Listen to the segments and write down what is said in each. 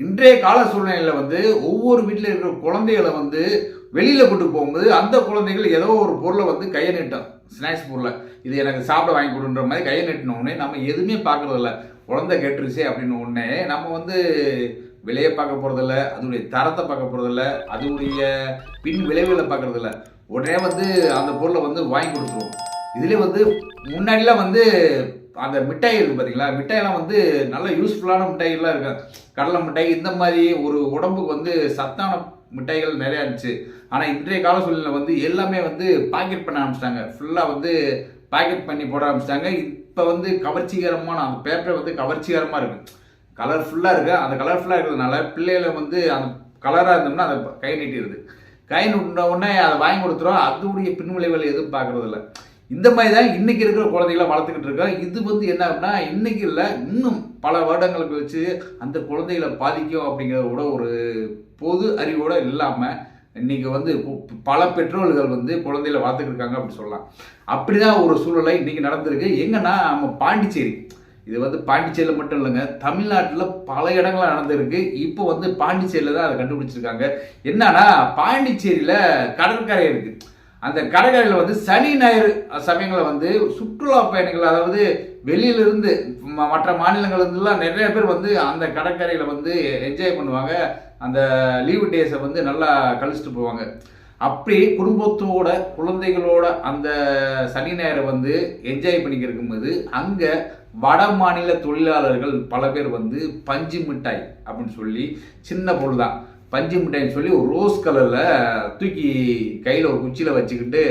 இன்றைய கால சூழ்நிலையில் வந்து ஒவ்வொரு வீட்டில் இருக்கிற குழந்தைகளை வந்து வெளியில் கூட்டு போகும்போது அந்த குழந்தைகள் ஏதோ ஒரு பொருளை வந்து கையை நீட்டும். ஸ்நாக்ஸ் பொருளை. இது எனக்கு சாப்பிட வாங்கி கொடுன்ற மாதிரி கையை நீட்டினோடனே நம்ம எதுவுமே பார்க்குறதில்ல குழந்தை கேட்டுருச்சே அப்படின்னு உடனே நம்ம வந்து விலையை பார்க்க போகிறதில்ல அதனுடைய தரத்தை பார்க்க போகிறதில்ல அதனுடைய பின் விளைவுகளை பார்க்கறதில்ல உடனே வந்து அந்த பொருளை வந்து வாங்கி கொடுத்துருவோம். இதுலேயே வந்து முன்னாடிலாம் வந்து அந்த மிட்டாய் இருக்குது பார்த்தீங்களா மிட்டாயெல்லாம் வந்து நல்ல யூஸ்ஃபுல்லான மிட்டாய்கள்லாம் இருக்கு. கடலை மிட்டாய் இந்த மாதிரி ஒரு உடம்புக்கு வந்து சத்தான மிட்டாய்கள் நிறையா இருந்துச்சு. ஆனால் இன்றைய கால சூழ்நிலை வந்து எல்லாமே வந்து பாக்கெட் பண்ண ஆரம்பிச்சிட்டாங்க. ஃபுல்லாக வந்து பாக்கெட் பண்ணி போட ஆரம்பிச்சிட்டாங்க. இப்போ வந்து கவர்ச்சிகரமான அந்த பேப்பர் வந்து கவர்ச்சிகரமாக இருக்கு. கலர்ஃபுல்லாக இருக்குது அந்த கலர்ஃபுல்லாக இருக்கிறதுனால பிள்ளைகளை வந்து அந்த கலராக இருந்தோம்னா அதை கை நீட்டிடுது. கை நீட்டின உடனே அதை வாங்கி கொடுத்துரும். அதோடைய பின்விளைவுகள் எதுவும் பார்க்கறதில்ல இந்த மாதிரி தான் இன்றைக்கி இருக்கிற குழந்தைகளை வளர்த்துக்கிட்டு இருக்கோம். இது வந்து என்ன அப்படின்னா இன்றைக்கி இல்லை இன்னும் பல வருடங்களுக்கு வச்சு அந்த குழந்தைகளை பாதிக்கும் அப்படிங்கிறத கூட ஒரு பொது அறிவோட இல்லாமல் இன்னைக்கு வந்து பல பெற்றோர்கள் வந்து குழந்தைகளை வளர்த்துக்கிட்டு இருக்காங்க அப்படி சொல்லலாம். ஒரு சூழ்நிலை இன்றைக்கி நடந்திருக்கு. எங்கன்னா நம்ம பாண்டிச்சேரி. இது வந்து பாண்டிச்சேரியில் மட்டும் இல்லைங்க தமிழ்நாட்டில் பல இடங்களில் நடந்திருக்கு. இப்போ வந்து பாண்டிச்சேரியில் தான் அதை கண்டுபிடிச்சிருக்காங்க. என்னன்னா பாண்டிச்சேரியில் கடற்கரை இருக்குது அந்த கடற்கரையில் வந்து சனி ஞாயிறு சமயங்களில் வந்து சுற்றுலா பயணிகள் அதாவது வெளியிலிருந்து ம- மற்ற மாநிலங்கள்லாம் நிறைய பேர் வந்து அந்த கடற்கரையில் வந்து என்ஜாய் பண்ணுவாங்க. அந்த லீவு டேஸை வந்து நல்லா கழிச்சிட்டு போவாங்க. அப்படி குடும்பத்தோட குழந்தைகளோட அந்த சனி ஞாயிறை வந்து என்ஜாய் பண்ணிக்க இருக்கும்போது அங்கே வட மாநில தொழிலாளர்கள் பல பேர் வந்து பஞ்சு மிட்டாய் அப்படின்னு சொல்லி சின்ன பொருள் தான். பஞ்சு மிட்டாய்னு சொல்லி ஒரு ரோஸ் கலரில் தூக்கி கையில் ஒரு குச்சியில் வச்சுக்கிட்டு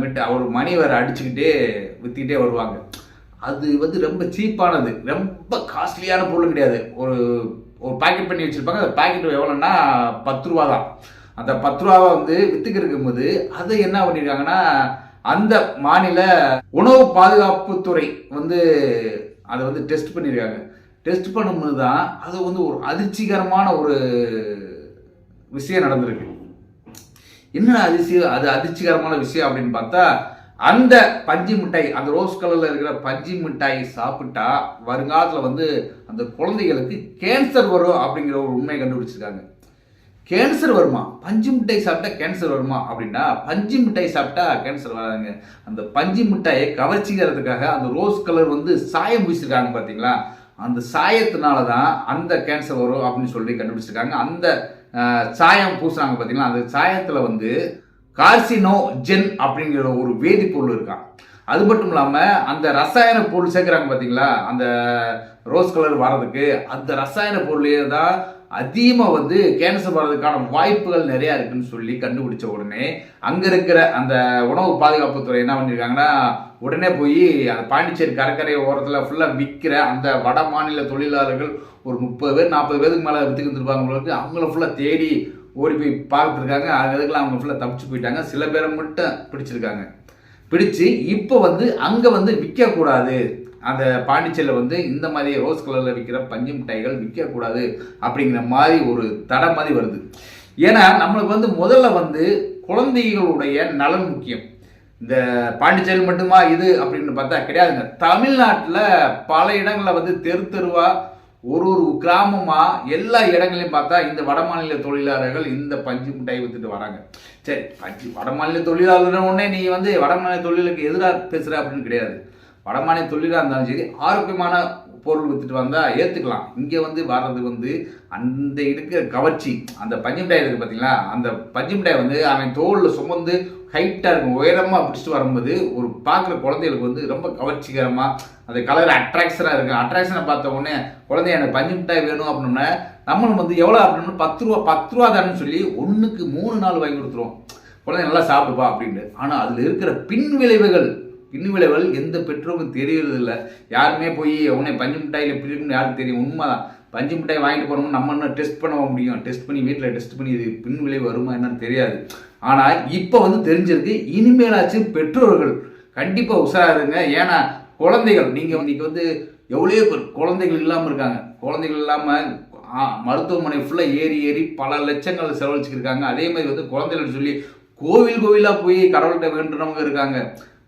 மிட்டு அவர் ஒரு மணி வேறு அடிச்சுக்கிட்டே விற்றுக்கிட்டே வருவாங்க. அது வந்து ரொம்ப சீப்பானது. ரொம்ப காஸ்ட்லியான பொருள் கிடையாது. ஒரு ஒரு பாக்கெட் பண்ணி வச்சுருப்பாங்க. அந்த பாக்கெட் எவ்வளோன்னா பத்து ரூபா தான். அந்த பத்து ரூபாவை வந்து வித்துக்கு இருக்கும்போது அதை என்ன பண்ணியிருக்காங்கன்னா அந்த மாநில உணவு பாதுகாப்புத்துறை வந்து அதை வந்து டெஸ்ட் பண்ணியிருக்காங்க டெஸ்ட் பண்ணும்போது தான் அது வந்து ஒரு அதிர்ச்சிகரமான ஒரு விஷயம் நடந்திருக்கு. என்ன அதிசயம் அது அதிர்ச்சிகரமான விஷயம் அப்படின்னு பார்த்தா அந்த பஞ்சு மிட்டாய் அந்த ரோஸ் கலர்ல இருக்கிற பஞ்சு மிட்டாய் சாப்பிட்டா வருங்காலத்தில் வந்து அந்த குழந்தைகளுக்கு கேன்சர் வரும் அப்படிங்கிற ஒரு உண்மையை கண்டுபிடிச்சிருக்காங்க. கேன்சர் வருமா? பஞ்சு மிட்டாய் சாப்பிட்டா கேன்சர் வருமா அப்படின்னா பஞ்சு மிட்டாய் சாப்பிட்டா கேன்சர் வராதுங்க. அந்த பஞ்சு மிட்டாயை கவர்ச்சிக்கிறதுக்காக அந்த ரோஸ் கலர் வந்து சாயம் பூசிருக்காங்க பார்த்தீங்களா அந்த சாயத்தினால தான் அந்த கேன்சர் வரும் அப்படின்னு சொல்லி கண்டுபிடிச்சிருக்காங்க. அந்த சாயம் பூசுறாங்க பார்த்தீங்களா அந்த சாயத்தில் வந்து கார்சினோஜென் அப்படிங்கிற ஒரு வேதிப்பொருள் இருக்கான் அது மட்டும் இல்லாமல் அந்த ரசாயன பொருள் சேர்க்குறாங்க பார்த்தீங்களா அந்த ரோஸ் கலர் வர்றதுக்கு அந்த ரசாயன பொருளே தான் அதிகமாக வந்து கேன்சர் வர்றதுக்கான வாய்ப்புகள் நிறையா இருக்குன்னு சொல்லி கண்டுபிடிச்ச உடனே அங்கே இருக்கிற அந்த உணவு பாதுகாப்புத்துறை என்ன பண்ணியிருக்காங்கன்னா உடனே போய் அந்த பாண்டிச்சேரி கடற்கரை ஓரத்தில் ஃபுல்லாக விற்கிற அந்த வட மாநில தொழிலாளர்கள் ஒரு முப்பது பேர் நாற்பது பேருக்கு மேலே விற்றுக்கு வந்துருப்பாங்களுக்கு அவங்கள ஃபுல்லாக தேடி ஓடி போய் பார்த்துருக்காங்க. அது அதுக்கெல்லாம் அவங்க ஃபுல்லாக தப்பிச்சு போயிட்டாங்க. சில பேரை மட்டும் பிடிச்சிருக்காங்க. பிடிச்சு இப்போ வந்து அங்கே வந்து விற்கக்கூடாது அந்த பாண்டிச்சேரியில் வந்து இந்த மாதிரி ரோஸ் கலரில் விற்கிற பஞ்சு மிட்டாய்கள் விற்கக்கூடாது அப்படிங்கிற மாதிரி ஒரு தடை மாதிரி வருது. ஏன்னா நம்மளுக்கு வந்து முதல்ல வந்து குழந்தைகளுடைய நலன் முக்கியம். இந்த பாண்டிச்சேரி மட்டுமா இது அப்படின்னு பார்த்தா கிடையாதுங்க. தமிழ்நாட்டில் பல இடங்களில் வந்து தெரு தெருவாக ஒரு ஒரு கிராமமாக எல்லா இடங்களையும் பார்த்தா இந்த வடமாநில தொழிலாளர்கள் இந்த பஞ்சு முட்டையை வித்துட்டு வராங்க. சரி பஞ்சு வடமாநில தொழிலாளர் உடனே நீ வந்து வடமாநில தொழிலுக்கு எதிராக பேசுகிற அப்படின்னு கிடையாது. வடமாநில தொழிலாக இருந்தாலும் சரி ஆரோக்கியமான பொருள் வித்துட்டு வந்தா ஏத்துக்கலாம். இங்க வந்து வர்றது வந்து அந்த இருக்கிற கவர்ச்சி. அந்த பஞ்சு மிட்டாய் இருக்கு பாத்தீங்களா? அந்த பஞ்சு மிட்டாய் வந்து அவன் தோல்ல சுமந்து ஹைட்டா இருக்கும் உயரமா பிடிச்சிட்டு வரும்போது ஒரு பார்க்குற குழந்தைகளுக்கு வந்து ரொம்ப கவர்ச்சிகரமா அந்த கலர் அட்ராக்ஷனாக இருக்கு அட்ராக்ஷனை பார்த்த உடனே குழந்தை எனக்கு பஞ்சு மிட்டாய் வேணும் அப்படின்னா நம்மளும் வந்து எவ்வளோ அப்படின்னு பத்து ரூபா பத்து ரூபா தானேன்னு சொல்லி ஒன்றுக்கு மூணு நாள் வாங்கி கொடுத்துருவோம். குழந்தை நல்லா சாப்பிடுப்பா அப்படின்னு ஆனால் அதில் இருக்கிற பின் விளைவுகள் பின் விளைவுகள் எந்த பெற்றோருக்கும் தெரியறது யாருமே போய் உன்னை பஞ்சு மிட்டாயில் எப்படி இருக்குன்னு யாருக்கு தெரியும்? உண்மைதான். பஞ்சு மிட்டாய் வாங்கிட்டு போனோம்னா நம்ம என்ன டெஸ்ட் பண்ண முடியும்? டெஸ்ட் பண்ணி வீட்டில் டெஸ்ட் பண்ணி இது பின் விளைவு வருமா என்னன்னு தெரியாது. ஆனால் இப்போ வந்து தெரிஞ்சிருக்கு இனிமேலாச்சும் பெற்றோர்கள் கண்டிப்பாக உஷாராக இருங்க ஏன்னா குழந்தைகள் நீங்கள் இன்னைக்கு வந்து எவ்வளோ பேர் குழந்தைகள் இல்லாமல் இருக்காங்க. குழந்தைகள் இல்லாமல் மருத்துவமனை ஃபுல்லாக ஏறி ஏறி பல லட்சங்கள் செலவழிச்சிருக்காங்க. அதே மாதிரி வந்து குழந்தைகள் சொல்லி கோவில் கோவிலாக போய் கடவுள்கிட்ட வேண்டுறவங்க இருக்காங்க.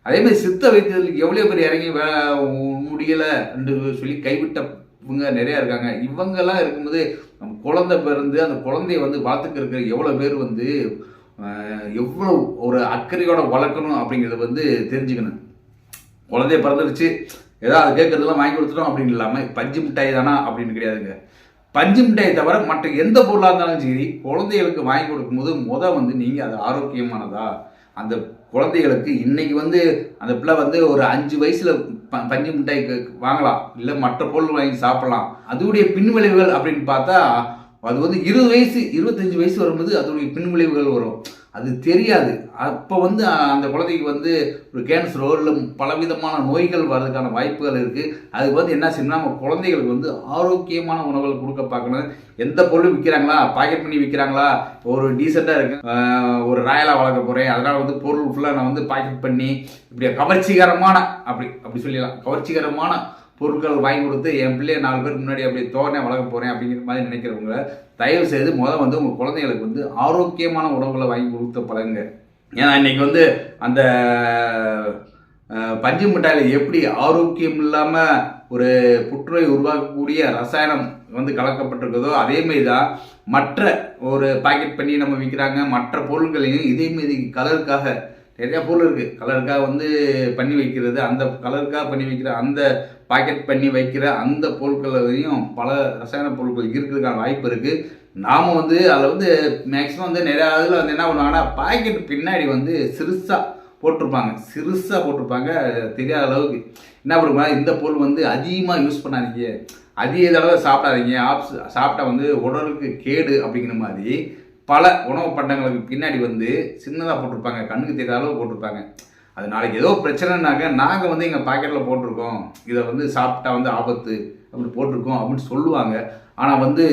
அதே மாதிரி சித்த வைத்தியத்தில் எவ்வளோ பேர் இறங்கி வே- முடியலை என்று சொல்லி கைவிட்டவங்க நிறையா இருக்காங்க. இவங்கெல்லாம் இருக்கும்போது நம்ம குழந்தை பிறந்து அந்த குழந்தைய வந்து வளர்த்துக்கிறதுக்கு எவ்வளோ பேர் வந்து எவ்வளோ ஒரு அக்கறையோட வளர்க்கணும் அப்படிங்கிறத வந்து தெரிஞ்சுக்கணும். குழந்தைய பிறந்துருச்சு ஏதோ அது கேட்கறதெல்லாம் வாங்கி கொடுத்துட்டோம் அப்படின்னு இல்லாமல் பஞ்சு மிட்டாய் தானா அப்படின்னு கிடையாதுங்க. பஞ்சு மிட்டாயை தவிர மற்ற எந்த பொருளாக இருந்தாலும் சரி குழந்தைகளுக்கு வாங்கி கொடுக்கும்போது முத வந்து நீங்கள் அது ஆரோக்கியமானதா? அந்த குழந்தைகளுக்கு இன்னைக்கு வந்து அந்த பிள்ளை வந்து ஒரு அஞ்சு வயசுல ப- பஞ்சு மிட்டாய் வாங்கலாம். இல்லை மற்ற பொருள் வாங்கி சாப்பிடலாம். அதோடைய பின்விளைவுகள் அப்படின்னு பார்த்தா அது வந்து இருபது வயசு இருபத்தஞ்சு வயசு வரும்போது அதோடைய பின்விளைவுகள் வரும். அது தெரியாது. அப்போ வந்து அந்த குழந்தைக்கு வந்து ஒரு கேன்சரோ இல்லை பலவிதமான நோய்கள் வர்றதுக்கான வாய்ப்புகள் இருக்குது அதுக்கு வந்து என்ன செய்யணும் நம்ம குழந்தைகளுக்கு வந்து ஆரோக்கியமான உணவுகள் கொடுக்க பார்க்கணும். எந்த பொருளும் விற்கிறாங்களா பாக்கெட் பண்ணி விற்கிறாங்களா ஒரு டீசெண்டாக இருக்கு. ஒரு ராயலாக வளர்க்க போகிறேன் அதனால் வந்து பொருள் ஃபுல்லாக நான் வந்து பாக்கெட் பண்ணி இப்படி கவர்ச்சிகரமான அப்படி அப்படி சொல்லிடலாம். கவர்ச்சிகரமான பொருட்கள் வாங்கி கொடுத்து என் பிள்ளைய நாலு பேர் முன்னாடி அப்படியே தோரணை வளர்க்க போகிறேன் அப்படிங்கிற மாதிரி நினைக்கிறவங்க தயவு செய்து முதல் வந்து உங்கள் குழந்தைகளுக்கு வந்து ஆரோக்கியமான உணவுகளை வாங்கி கொடுத்து பழகுங்க. ஏன்னா இன்றைக்கி வந்து அந்த பஞ்சு மிட்டாயில் எப்படி ஆரோக்கியம் இல்லாமல் ஒரு புற்றுநோய் உருவாக்கக்கூடிய ரசாயனம் வந்து கலக்கப்பட்டிருக்குதோ அதேமாரி தான் மற்ற ஒரு பாக்கெட் பண்ணி நம்ம விற்கிறாங்க மற்ற பொருட்களையும் இதே மாரி கலருக்காக நிறைய பொருள் இருக்குது கலருக்காக வந்து பண்ணி வைக்கிறது அந்த கலருக்காக பண்ணி வைக்கிற அந்த பாக்கெட் பண்ணி வைக்கிற அந்த பொருட்களையும் பல ரசாயன பொருட்கள் இருக்கிறதுக்கான வாய்ப்பு இருக்குது நாம் வந்து அதில் வந்து மேக்ஸிமம் வந்து நிறையா இதில் வந்து என்ன பண்ணுவாங்கன்னா பாக்கெட் பின்னாடி வந்து சிறுசாக போட்டிருப்பாங்க. சிறுசாக போட்டிருப்பாங்க. தெரியாத அளவுக்கு. என்ன பண்ணுவாங்க இந்த பொருள் வந்து அதிகமாக யூஸ் பண்ணாதீங்க. அதிக தடவை சாப்பிடாதீங்க. ஆப்ஸ் சாப்பிட்டா வந்து உடலுக்கு கேடு அப்படிங்கிற மாதிரி பல உணவு பண்டங்களுக்கு பின்னாடி வந்து சின்னதாக போட்டிருப்பாங்க. கண்ணுக்கு தெரியாத அளவு போட்டிருப்பாங்க. அது நாளைக்கு ஏதோ பிரச்சனைனாக்க நாங்கள் வந்து எங்கள் பாக்கெட்டில் போட்டிருக்கோம். இதை வந்து சாப்பிட்டா வந்து ஆபத்து அப்படி போட்டிருக்கோம் அப்படின்னு சொல்லுவாங்க. ஆனால் வந்து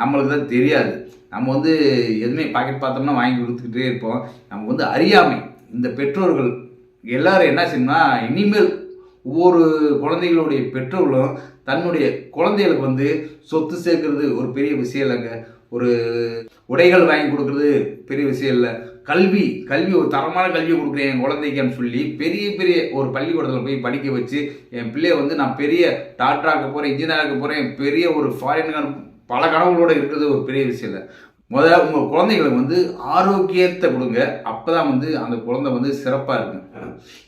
நம்மளுக்கு தான் தெரியாது. நம்ம வந்து எதுவுமே பாக்கெட் பார்த்தோம்னா வாங்கி கொடுத்துக்கிட்டே இருப்போம். நம்ம வந்து அறியாமை. இந்த பெற்றோர்கள் எல்லாரும் என்ன செய்யணும்னா இனிமேல் ஒவ்வொரு குழந்தைகளுடைய பெற்றோர்களும் தன்னுடைய குழந்தைகளுக்கு வந்து சொத்து சேர்க்கறது ஒரு பெரிய விஷயம் இல்லைங்க. ஒரு உடைகள் வாங்கி கொடுக்கறது பெரிய விஷயம் இல்லை. கல்வி கல்வி ஒரு தரமான கல்வி கொடுக்குறேன் என் குழந்தைக்குன்னு சொல்லி பெரிய பெரிய ஒரு பள்ளிக்கூடத்தில் போய் படிக்க வச்சு என் பிள்ளைய வந்து நான் பெரிய டாக்டராக போகிறேன் இன்ஜினியராக போகிறேன் பெரிய ஒரு ஃபாரின் பல கனவுகளோடு இருக்கிறது ஒரு பெரிய விஷயம் இல்லை. முதல்ல உங்கள் குழந்தைகளுக்கு வந்து ஆரோக்கியத்தை கொடுங்க. அப்போ தான் வந்து அந்த குழந்தை வந்து சிறப்பாக இருக்கும்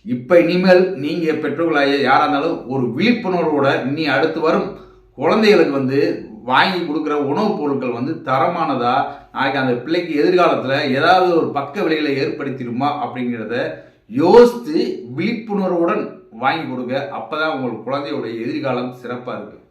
இப்போ இனிமேல் நீங்கள் பெற்றோர்களாக யாராக இருந்தாலும் ஒரு விழிப்புணர்வோட இனி அடுத்து வரும் குழந்தைகளுக்கு வந்து வாங்கி கொடுக்குற உணவுப் பொருட்கள் வந்து தரமானதா? நாளைக்கு அந்த பிள்ளைக்கு எதிர்காலத்தில் ஏதாவது ஒரு பக்க விளைகளை ஏற்படுத்திடுமா அப்படிங்கிறத யோசித்து விழிப்புணர்வுடன் வாங்கி கொடுங்க. அப்போ தான் உங்கள் குழந்தையுடைய எதிர்காலம் சிறப்பாக இருக்குது